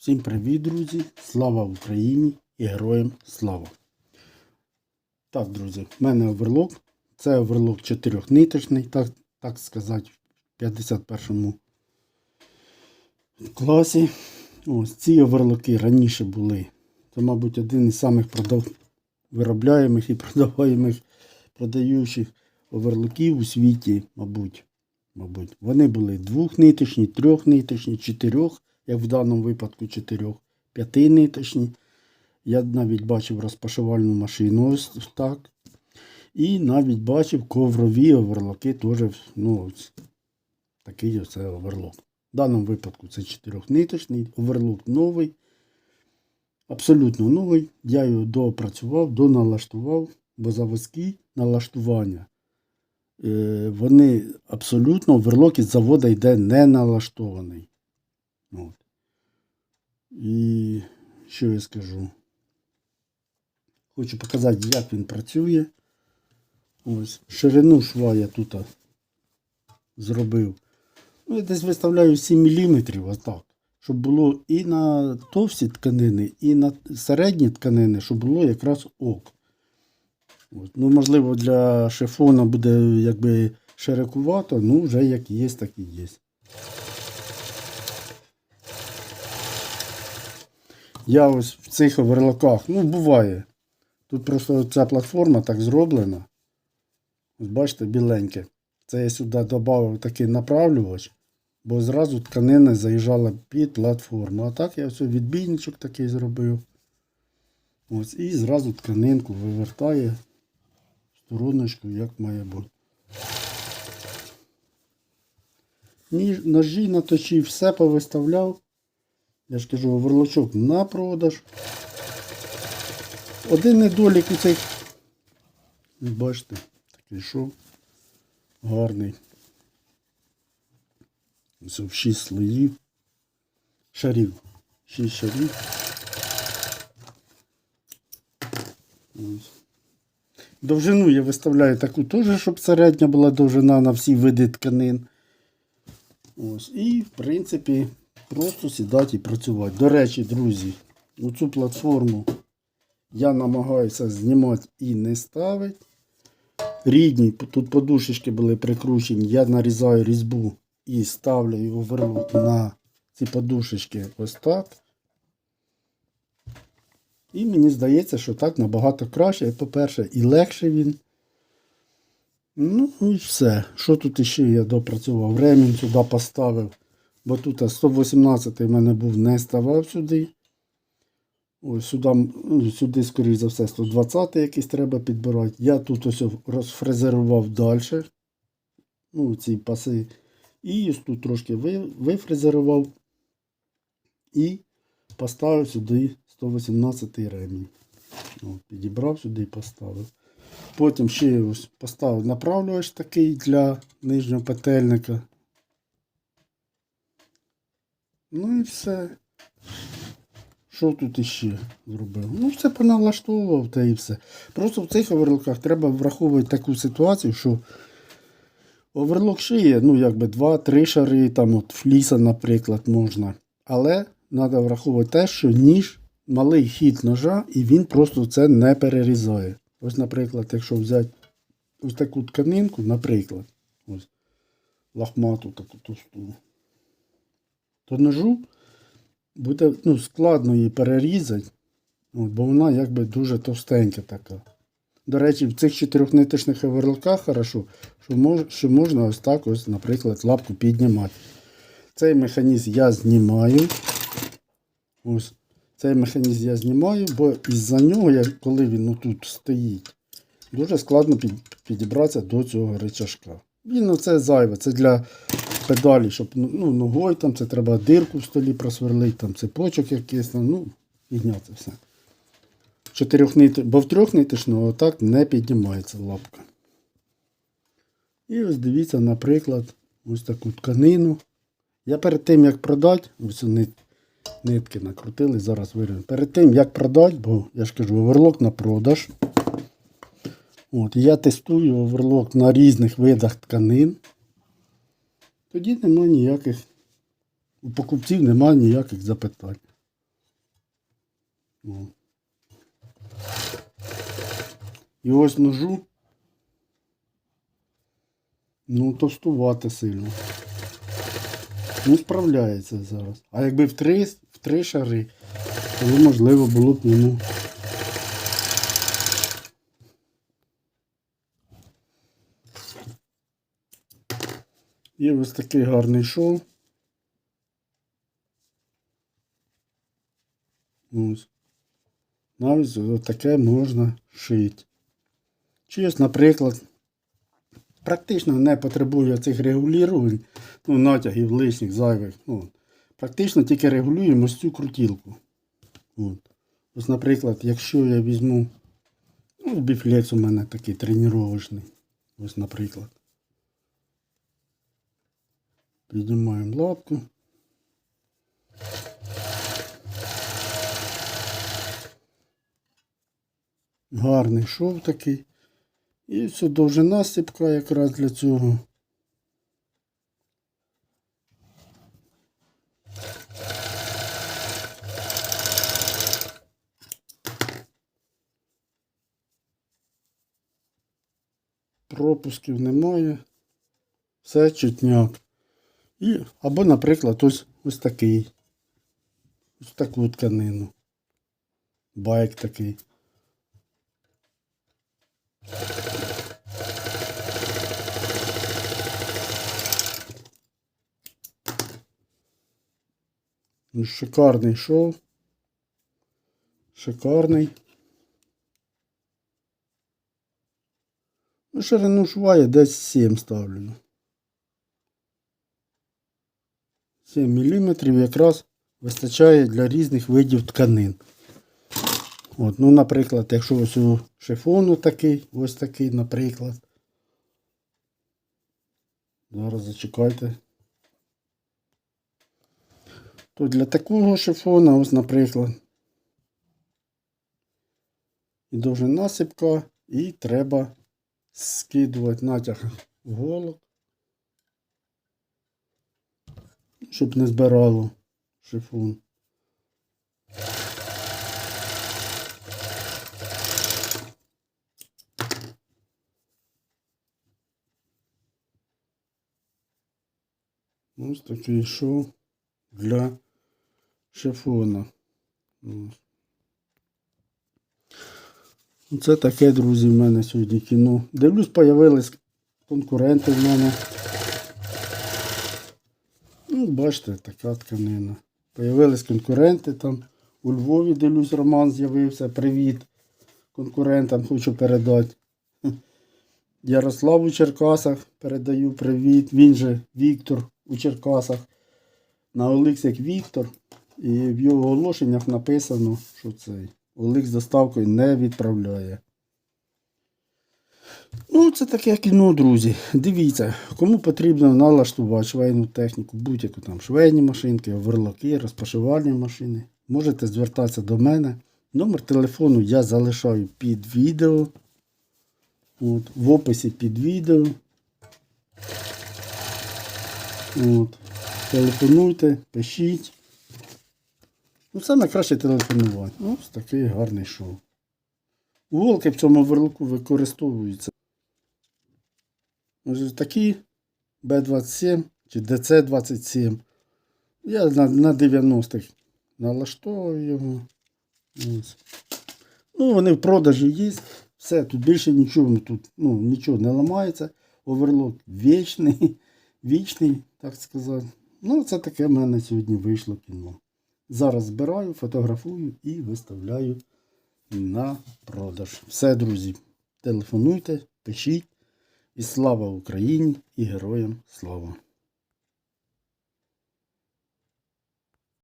Всім привіт, друзі! Слава Україні і героям слава! Так, друзі, в мене оверлок. Це оверлок чотирьохниточний, так, так сказати, в 51 класі. Ось ці оверлоки раніше були. Це, мабуть, один із самих продав... виробляємих і продаваємих продаючих оверлоків у світі, мабуть. мабуть. Вони були двохниточні, трьохниточні, чотирьох, як в даному випадку чотирьох, п'ятиниточні. Я навіть бачив розпашувальну машину ось так. І навіть бачив коврові оверлоки теж, ну, такий ось оверлок. В даному випадку це чотирьохниточний, оверлок новий. Абсолютно новий. Я його доопрацював, доналаштував, бо заводські налаштування. Е, вони абсолютно оверлок із заводу йде не налаштований. От. І що я скажу? Хочу показати, як він працює. Ось. Ширину шва я тут зробив. Ну, я десь виставляю 7 мм, отак. Щоб було і на товсті тканини, і на середні тканини, щоб було якраз ок. От. Ну, можливо, для шифона буде якби широкувато, ну вже як є, так і є. Я ось в цих оверлоках, ну, буває. Тут просто ця платформа так зроблена. Ось бачите, біленьке. Це я сюди додав такий направлювач, бо зразу тканина заїжджала під платформу. А так я ось відбійничок такий зробив. Ось, і зразу тканинку вивертає в стороночку, як має бути. Ножі наточив, все повиставляв. Я ж кажу, оверлочок на продаж. Один недолік у цих. Бачите, такий шов гарний. Ось в 6 слоїв. Шарів. 6 шарів. Ось. Довжину я виставляю таку теж, щоб середня була довжина на всі види тканин. Ось. І, в принципі, просто сідати і працювати. До речі, друзі, оцю платформу я намагаюся знімати і не ставити. Рідні, тут подушечки були прикручені, я нарізаю різьбу і ставлю його верлок на ці подушечки ось так. І мені здається, що так набагато краще. По-перше, і легше він. Ну і все. Що тут іще я допрацював? Ремінь сюди поставив. Бо тут 118 в мене був не ставав сюди. Ось сюди, ну, сюди, скоріш за все, 120 якийсь треба підбирати. Я тут ось розфрезерував далі. Ну, ці паси. І ось тут трошки вифрезерував. І поставив сюди 118 ремінь. Підібрав сюди і поставив. Потім ще ось поставив направлювач такий для нижнього петельника. Ну і все. Що тут іще зробив? Ну, все поналаштовував та і все. Просто в цих оверлоках треба враховувати таку ситуацію, що оверлок шиє, ну, якби 2-3 шари, там от фліса, наприклад, можна. Але треба враховувати те, що ніж малий хід ножа, і він просто це не перерізає. Ось, наприклад, якщо взяти ось таку тканинку, наприклад, ось лахмату таку товсту, то ножу буде ну, складно її перерізати, от, бо вона якби дуже товстенька така. До речі, в цих чотирьохниточних оверлоках хорошо, що, мож, що можна ось так, ось, наприклад, лапку піднімати. Цей механізм я знімаю. Ось. Цей механізм я знімаю, бо із-за нього, коли він тут стоїть, дуже складно під, підібратися до цього речашка. Він ну, це зайве, це для педалі, щоб ну, ногою там це треба дирку в столі просверлити, там цепочок якийсь, там, ну, підняти все. Чотирьохнити, бо в трьохниточного отак не піднімається лапка. І ось дивіться, наприклад, ось таку тканину. Я перед тим, як продати, ось нит, нитки накрутили, зараз вирівняю. Перед тим, як продати, бо я ж кажу, оверлок на продаж. От, Я тестую оверлок на різних видах тканин. Тоді немає ніяких, у покупців немає ніяких запитань. О. І ось ножу. Ну, товстувати сильно. Ну, справляється зараз. А якби в три, в три шари, то можливо було б йому. І ось такий гарний шов. Ось. Навіть таке можна шити. Чи ось, наприклад, практично не потребує цих регулювань, ну, натягів лишніх, зайвих. Ну, практично тільки регулюємо цю крутілку. От. Ось, наприклад, якщо я візьму, ну, біфлекс у мене такий тренувачний. Ось, наприклад. Піднімаємо лапку. Гарний шов такий. І все довжина стіпка якраз для цього. Пропусків немає. Все чутняк. І, або, наприклад, ось, ось такий. Ось таку тканину. Байк такий. Ну, Шикарний шов. Шикарний. Ну, ширину шва я десь 7 ставлю. 7 мм якраз вистачає для різних видів тканин. От, ну, наприклад, якщо ось у шифону такий, ось такий, наприклад. Зараз зачекайте. То для такого шифона, ось, наприклад, і довжина сипка, і треба скидувати натяг голок, щоб не збирало шифон. Ось такий шов для шифона. Ось. Це таке, друзі, в мене сьогодні кіно. Дивлюсь, появились конкуренти в мене. Бачите, така тканина. Появились конкуренти там. У Львові, дивлюсь, Роман з'явився. Привіт конкурентам хочу передати. Ярослав у Черкасах передаю привіт. Він же Віктор у Черкасах. На Оликс як Віктор. І в його оголошеннях написано, що цей Оликс з доставкою не відправляє. Ну, це таке кіно, друзі. Дивіться, кому потрібно налаштувати швейну техніку, будь-яку там швейні машинки, оверлоки, розпашивальні машини. Можете звертатися до мене. Номер телефону я залишаю під відео. От, в описі під відео. От. Телефонуйте, пишіть. Ну, саме краще телефонувати. Ось такий гарний шоу. Волки в цьому верлику використовуються. Такі Б27 чи ДЦ27. Я на, на 90-х налаштовую його. Ось. Ну, вони в продажі є. Все, тут більше нічого тут, ну, нічого не ламається. Оверлок вічний, вічний, так сказати. Ну, це таке в мене сьогодні вийшло кіно. Зараз збираю, фотографую і виставляю на продаж. Все, друзі, телефонуйте, пишіть. І слава Україні і героям слава!